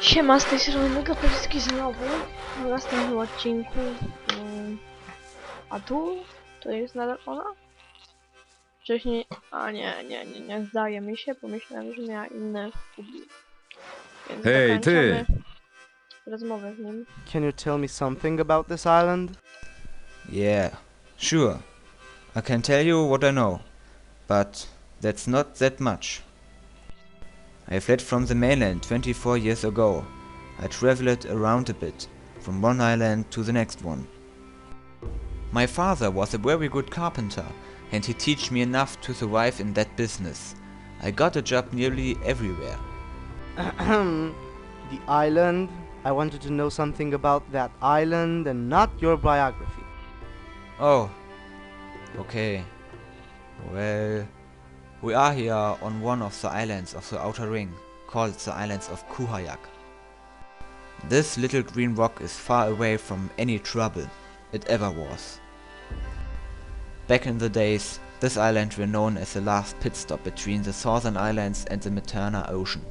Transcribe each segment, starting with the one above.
Siema, z tej strony Megapolski znowu w następnym odcinku. Mm, A tu? To jest nadal ona? Wcześniej... A nie, nie, nie, nie, zdaje mi się, pomyślałem, że miała inne. Więc Hej, ty! Rozmowę z nim. Can you tell me something about this island? Yeah, sure. I can tell you what I know, but that's not that much. I fled from the mainland 24 years ago. I traveled around a bit, from one island to the next one. My father was a very good carpenter, and he taught me enough to survive in that business. I got a job nearly everywhere. the island. I wanted to know something about that island and not your biography. Oh, okay. Well, we are here on one of the islands of the Outer Ring, called the Islands of Kuhayak. This little green rock is far away from any trouble it ever was. Back in the days, this island were known as the last pit stop between the southern islands and the Materna Ocean.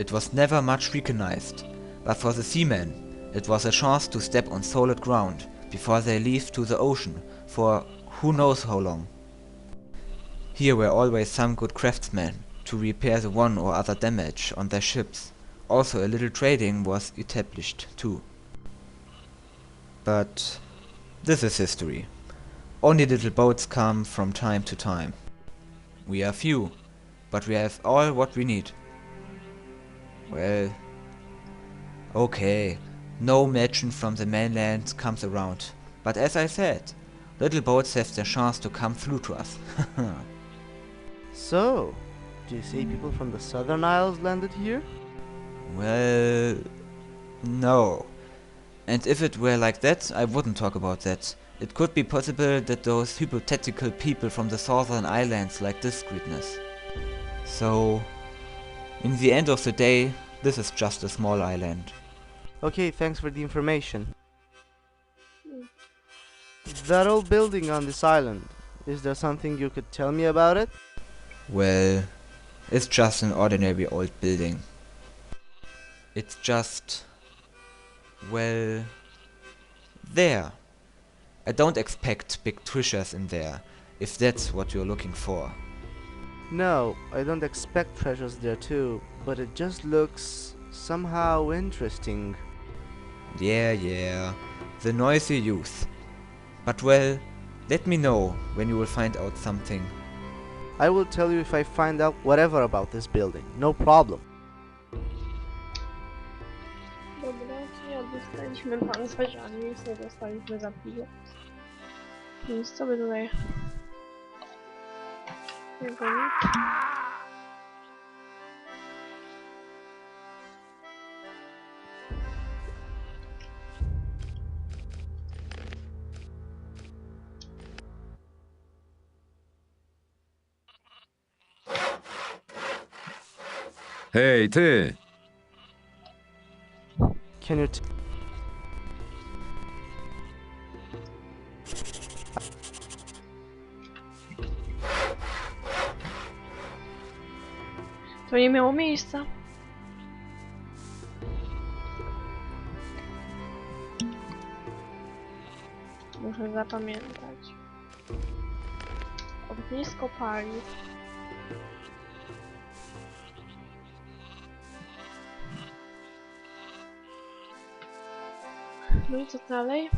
It was never much recognized, but for the seamen, it was a chance to step on solid ground before they leave to the ocean for who knows how long. Here were always some good craftsmen to repair the one or other damage on their ships. Also a little trading was established too. But this is history. Only little boats come from time to time. We are few, but we have all what we need. Well, okay, no merchant from the mainland comes around. But as I said, little boats have the chance to come through to us. So, do you say people from the southern isles landed here? well, no. And if it were like that, I wouldn't talk about that. It could be possible that those hypothetical people from the southern islands like this greatness. So, in the end of the day, this is just a small island. Okay, thanks for the information. That old building on this island. Is there something you could tell me about it? Well, it's just an ordinary old building. It's just. Well. There. I don't expect big treasures in there, if that's what you're looking for. No, I don't expect treasures there too, but it just looks somehow interesting. Yeah, yeah, the noisy youth. But well, let me know when you will find out something. I will tell you if I find out whatever about this building. No problem. Dobra, czyli odzyskaliśmy pancerz, a nic nie dostaliśmy za piwo. Więc co by tutaj... Hej, ty! Can you t- To nie miało miejsca. Muszę zapamiętać. Ognisko pali. No i co dalej?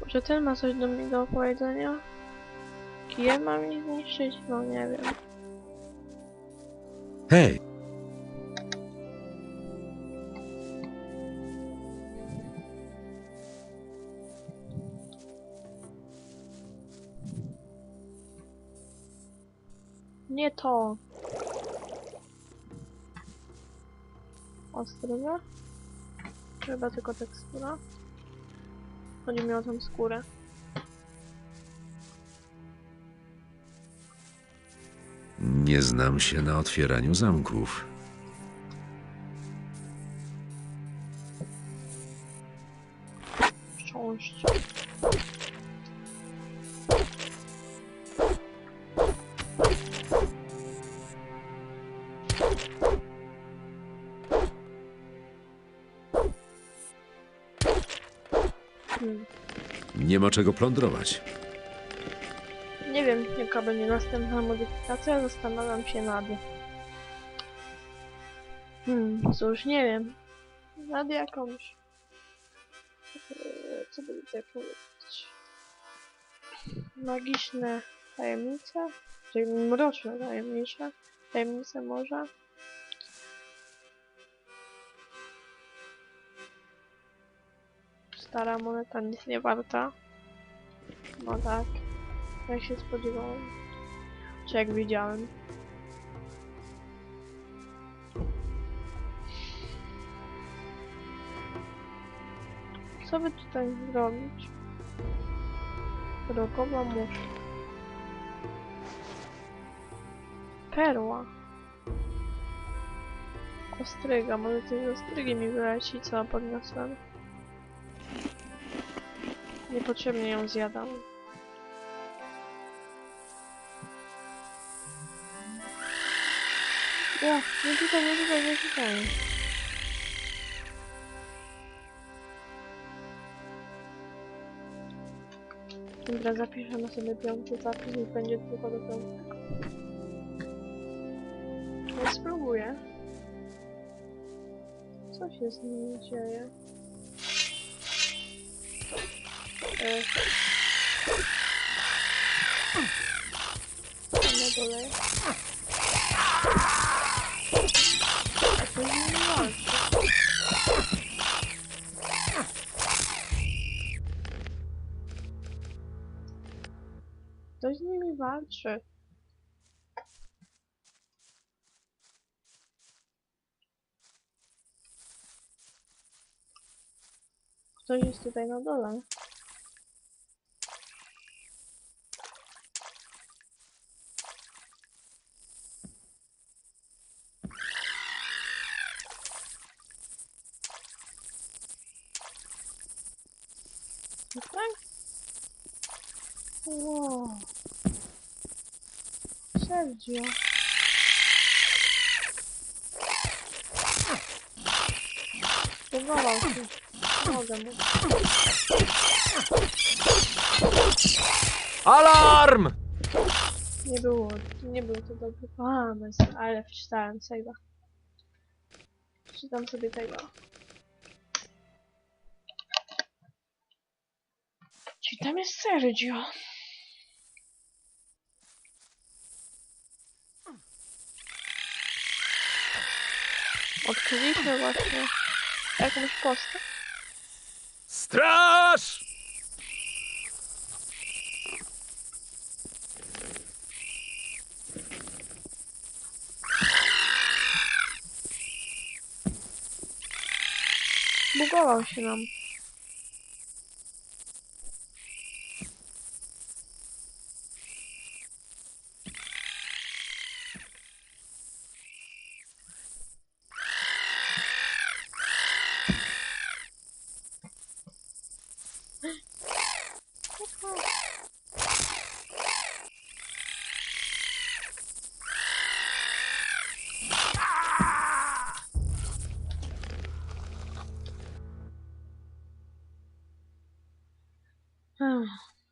Może ten ma coś do mnie do opowiedzenia? Kijem mam ich zniszczyć? No nie wiem. Hej! Nie to. Ostroga? Chyba tylko tekstura. Chodzi mi o tą skórę. Nie znam się na otwieraniu zamków. Cząść. Ma czego plądrować. Nie wiem, jaka będzie następna modyfikacja, zastanawiam się nad... Hmm, cóż, nie wiem. Nad jakąś... Eee, Co by tutaj powiedzieć? Magiczne tajemnice? Czyli mroczne tajemnice? Tajemnice może? Stara moneta nic nie warta. No tak. Jak się spodziewałem. Czy jak widziałem. Co by tutaj zrobić? Rogowa muszla. Perła. Ostryga, może tej ostrygi mi wyleci, co podniosłem. Niepotrzebnie ją zjadam. O, nie tutaj, nie tutaj, nie tutaj. Dobra, zapiszemy sobie piąty zapis i będzie tylko do piątego. Ja spróbuję. Co się z nimi dzieje? E... Na dole. Walczy. Ktoś jest tutaj na dole. Tutaj? Wow. Sergio. Pogował się. Mogę mu. Alarm! Nie było, nie był to dobry pomysł, ale wczytałem save'a. Czytam sobie tego. Czyli tam jest Sergio. Odkryliśmy właśnie jakąś postać. Straż! Bugował się nam.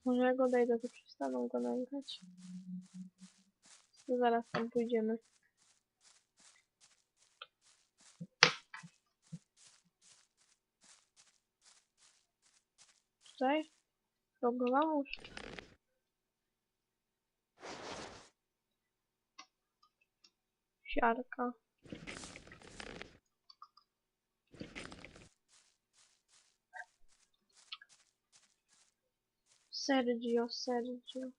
Może jak odejdę, to przestaną go nękać. Zaraz tam pójdziemy. Tutaj? Rogowa muszcz. Siarka. Sergio, Sergio.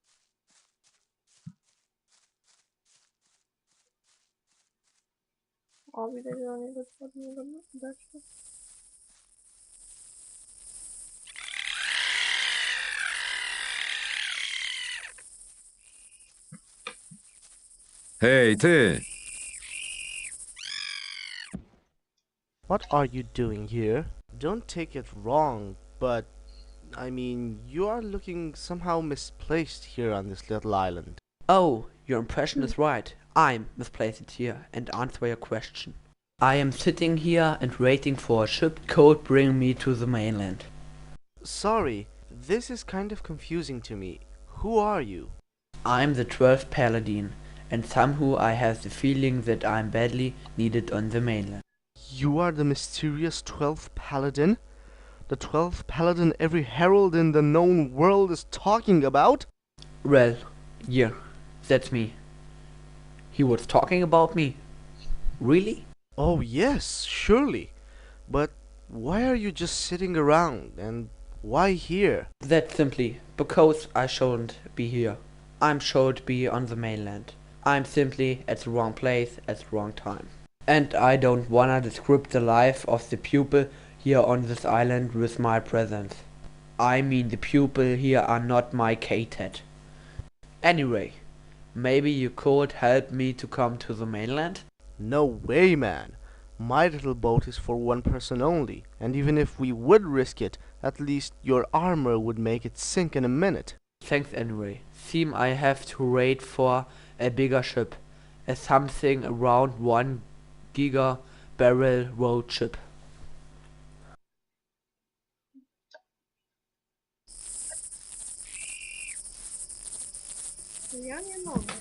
O, widać, że on jest dokładnie doszło. Hej, ty! What are you doing here? Don't take it wrong, but I mean, you are looking somehow misplaced here on this little island. Oh, your impression is right. I'm misplaced here and answer your question. I am sitting here and waiting for a ship code bring me to the mainland. sorry. This is kind of confusing to me. Who are you? I'm the 12th Paladin, and somehow I have the feeling that I'm badly needed on the mainland. You are the mysterious 12th Paladin? The 12th Paladin every herald in the known world is talking about? Well, yeah, that's me. He was talking about me. Really? Oh, yes, surely. But why are you just sitting around and why here? That's simply because I shouldn't be here. I'm sure to be on the mainland. I'm simply at the wrong place at the wrong time. And I don't wanna describe the life of the people here on this island with my presence. I mean the people here are not my catered. Anyway, maybe you could help me to come to the mainland? No way, man. My little boat is for one person only, and even if we would risk it, at least your armor would make it sink in a minute. Thanks anyway. Seem I have to wait for a bigger ship. A something around one giga barrel road ship. Ja nie mogę.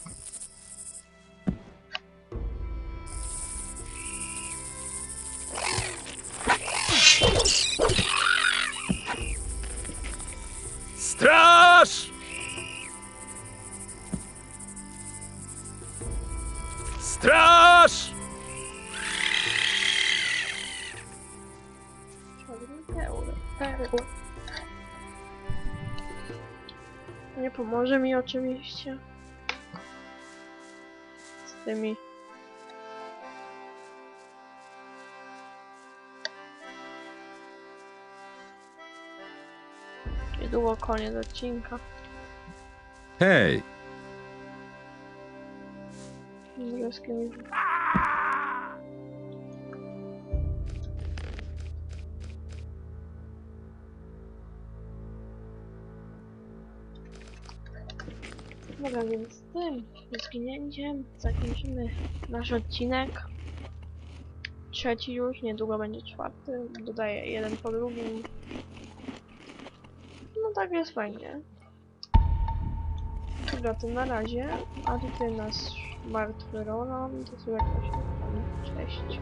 Straż! Straż! Nie pomoże mi oczywiście. Tymi. Niedługo koniec odcinka. Hej, z Dobra, więc z tym zginięciem zakończymy nasz odcinek. Trzeci już, niedługo będzie czwarty. Dodaję jeden po drugim. No tak jest fajnie. Dobra, to na razie. A tutaj nasz martwy Roland. To sobie jakoś tam. Cześć.